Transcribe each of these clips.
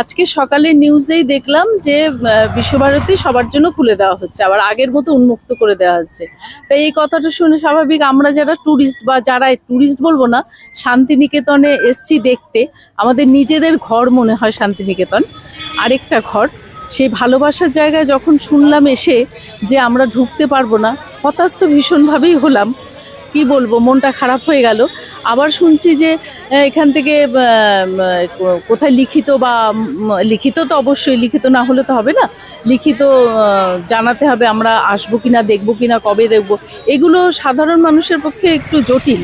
আজকে সকালে নিউজেই দেখলাম যে বিশ্বভারতী সবার জন্য খুলে দেওয়া হচ্ছে, আবার আগের মতো উন্মুক্ত করে দেওয়া হচ্ছে। তাই এই কথাটা শুনে স্বাভাবিক আমরা যারা ট্যুরিস্ট বা যারা ট্যুরিস্ট বলব না, শান্তিনিকেতনে এসছি দেখতে, আমাদের নিজেদের ঘর মনে হয় শান্তিনিকেতন। আরেকটা ঘর, সেই ভালোবাসার জায়গায় যখন শুনলাম এসে যে আমরা ঢুকতে পারব না, হতাশ তো ভীষণভাবেই হলাম। কি বলব, মনটা খারাপ হয়ে গেল। আবার শুনছি যে এখান থেকে কো- কোথায় লিখিত বা লিখিত তো অবশ্যই, লিখিত না হলে তো হবে না। লিখিত জানাতে হবে আমরা আসব কিনা, দেখব কি না কবে দেখব। এগুলো সাধারণ মানুষের পক্ষে একটু জটিল।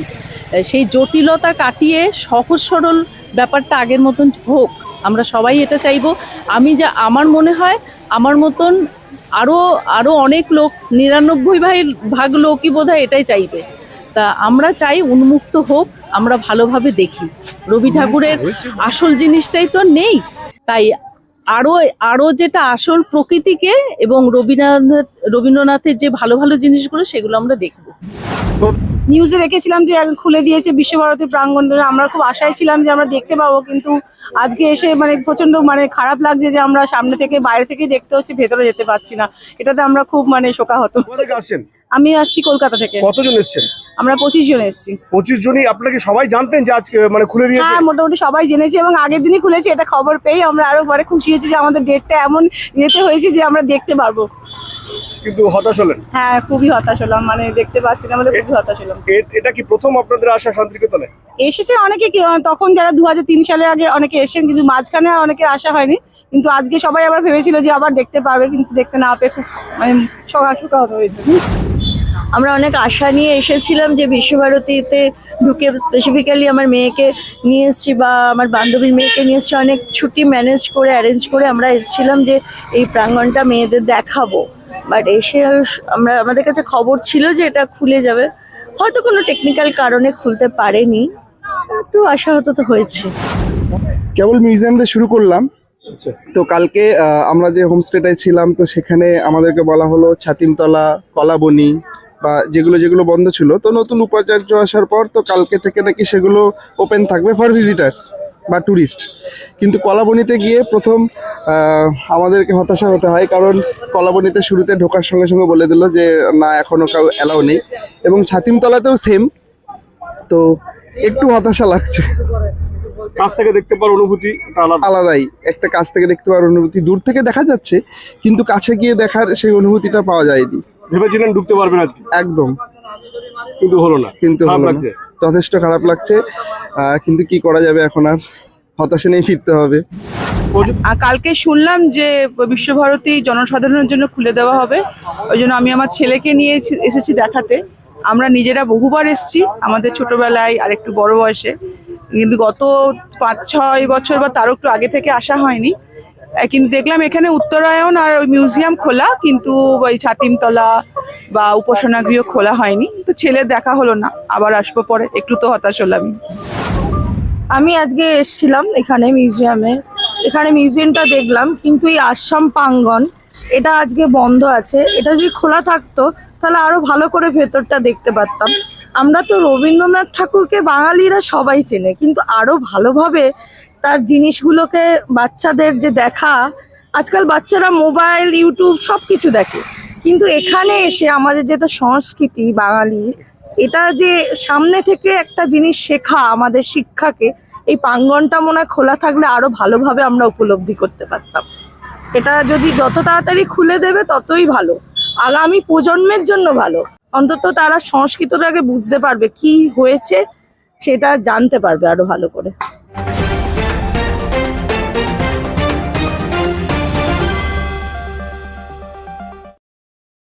সেই জটিলতা কাটিয়ে সহজ সরল ব্যাপারটা আগের মতন হোক, আমরা সবাই এটা চাইব। আমি যা, আমার মনে হয়, আমার মতন আরও আরও অনেক লোক, নিরানব্বই ভাই ভাগ লোকই বোধ এটাই চাইবে। তা আমরা চাই উন্মুক্ত হোক আমরা ভালোভাবে দেখি। রবি ঠাকুরের আসল জিনিসটাই তো নেই। তাই আরও আরও যেটা আসল প্রকৃতিকে এবং রবীন্দ্রনাথ রবীন্দ্রনাথের যে ভালো ভালো জিনিসগুলো সেগুলো আমরা দেখব। নিউজে দেখেছিলাম যে খুলে দিয়েছে বিশ্বভারতী প্রাঙ্গণটা আমরা খুব আশায় ছিলাম যে আমরা দেখতে পাবো কিন্তু আজকে এসে মানে প্রচণ্ড মানে খারাপ লাগছে যে আমরা সামনে থেকে বাইরে থেকে দেখতে হচ্ছে ভেতরে যেতে পারছি না। এটাতে আমরা খুব মানে শোকাহত। আমি আসছি কলকাতা থেকে। কতজন এসছেন? আমরা পঁচিশ জন এসেছি। পঁচিশ জনই আপনাকে সবাই জানতেন যে আজকে মানে খুলে দিয়েছে? হ্যাঁ মোটামুটি সবাই জেনেছি এবং আগের দিনই খুলেছি এটা খবর পেয়ে আমরা আরও পরে খুশি হয়েছি যে আমাদের ডেটটা এমন ইয়েতে হয়েছে যে আমরা দেখতে পারব। কিন্তু হতাশ হলেন? হ্যাঁ খুবই হতাশ হলাম মানে দেখতে পাচ্ছি না খুবই হতাশ হলাম। এ- এটা কি প্রথম আপনাদের আসা শান্তিনিকেতনে? এসেছে অনেকে কি- তখন যারা দু সালের আগে অনেকে এসেছেন কিন্তু মাঝখানে আর অনেকে আসা হয়নি। কিন্তু আজকে সবাই আবার ভেবেছিল যে আবার দেখতে পারবে কিন্তু দেখতে না পেয়ে খুব মানে শোকা শোকাহত হয়েছে। আমরা অনেক আশা নিয়ে এসেছিলাম যে বিশ্বভারতীতে ঢুকে স্পেসিফিক্যালি আমার মেয়েকে নিয়ে এসেছি বা আমার বান্ধবীর মেয়েকে নিয়ে এসেছি। অনেক ছুটি ম্যানেজ করে অ্যারেঞ্জ করে আমরা এসেছিলাম যে এই প্রাঙ্গণটা মেয়েদের দেখাবো। বাট এসে আমরা আমাদের কাছে খবর ছিল যে এটা খুলে যাবে। হয়তো কোনো টেকনিক্যাল কারণে খুলতে পারেনি। একটু আশাহত তো হয়েছে। কেবল মিউজিয়াম দিয়ে শুরু করলাম। আচ্ছা। তো কালকে আমরা যে হোমস্টেটায় ছিলাম তো সেখানে আমাদেরকে বলা হলো ছাতিমতলা কলাবনি বা যেগুলো যেগুলো বন্ধ ছিল তো নতুন উপাচার্য আসার পর তো কালকে থেকে নাকি সেগুলো ওপেন থাকবে ফর ভিজিটার্স বা ট্যুরিস্ট কিন্তু কলাবনিতে গিয়ে প্রথম আমাদেরকে হতাশা হতে হয় কারণ কলাবনিতে শুরুতে ঢোকার সঙ্গে সঙ্গে বলে দিল যে না এখনও কাউ অ্যালাউ নেই। এবং ছাতিমতলাতেও সেম তো একটু হতাশা লাগছে। কাছ থেকে দেখতে পাওয়ার অনুভূতি আলাদাই একটা কাছ থেকে দেখতে পাওয়ার অনুভূতি। দূর থেকে দেখা যাচ্ছে কিন্তু কাছে গিয়ে দেখার সেই অনুভূতিটা পাওয়া যায়নি। ভেবেছিলেন ঢুকতে পারবেন আজকে? একদম। কিন্তু হলো না। কিন্তু খারাপ লাগছে? যথেষ্ট খারাপ লাগছে। কিন্তু কি করা যাবে এখন আর? হতাশা নেই ফিরতে হবে। আর কালকে শুনলাম যে বিশ্বভারতী জনসাধারণের জন্য খুলে দেওয়া হবে। ওই জন্য আমি আমার ছেলেকে নিয়ে এসেছি দেখাতে। আমরা নিজেরা বহুবার এসেছি আমাদের ছোটবেলায় আর একটু বড় বয়সে। কিন্তু গত পাঁচ ছয় বছর বা তারও একটু আগে থেকে আসা হয়নি। কিন্তু দেখলাম এখানে উত্তরায়ণ আর ওই মিউজিয়াম খোলা, কিন্তু ওই ছাতিমতলা বা উপাসনা গৃহ খোলা হয়নি। তো ছেলে দেখা হলো না, আবার আসব পরে, একটু তো হতাশ হলাম। আমি আজকে এসেছিলাম এখানে মিউজিয়ামে। এখানে মিউজিয়ামটা দেখলাম, কিন্তু এই আসাম প্রাঙ্গন এটা আজকে বন্ধ আছে। এটা যদি খোলা থাকতো, তাহলে আরও ভালো করে ভেতরটা দেখতে পারতাম। আমরা তো রবীন্দ্রনাথ ঠাকুরকে বাঙালিরা সবাই চেনে, কিন্তু আরও ভালোভাবে তার জিনিসগুলোকে বাচ্চাদের যে দেখা, আজকাল বাচ্চারা মোবাইল, ইউটিউব সব কিছু দেখে। কিন্তু এখানে এসে আমাদের যেটা সংস্কৃতি বাঙালি, এটা যে সামনে থেকে একটা জিনিস শেখা আমাদের শিক্ষাকে, এই প্রাঙ্গনটা মনে হয় খোলা থাকলে আরও ভালোভাবে আমরা উপলব্ধি করতে পারতাম। এটা যদি যত তাড়াতাড়ি খুলে দেবে ততই ভালো। আগামী প্রজন্মের জন্য ভালো। অন্তত তারা সংস্কৃতটাকে বুঝতে পারবে কি হয়েছে সেটা জানতে পারবে আরও ভালো করে।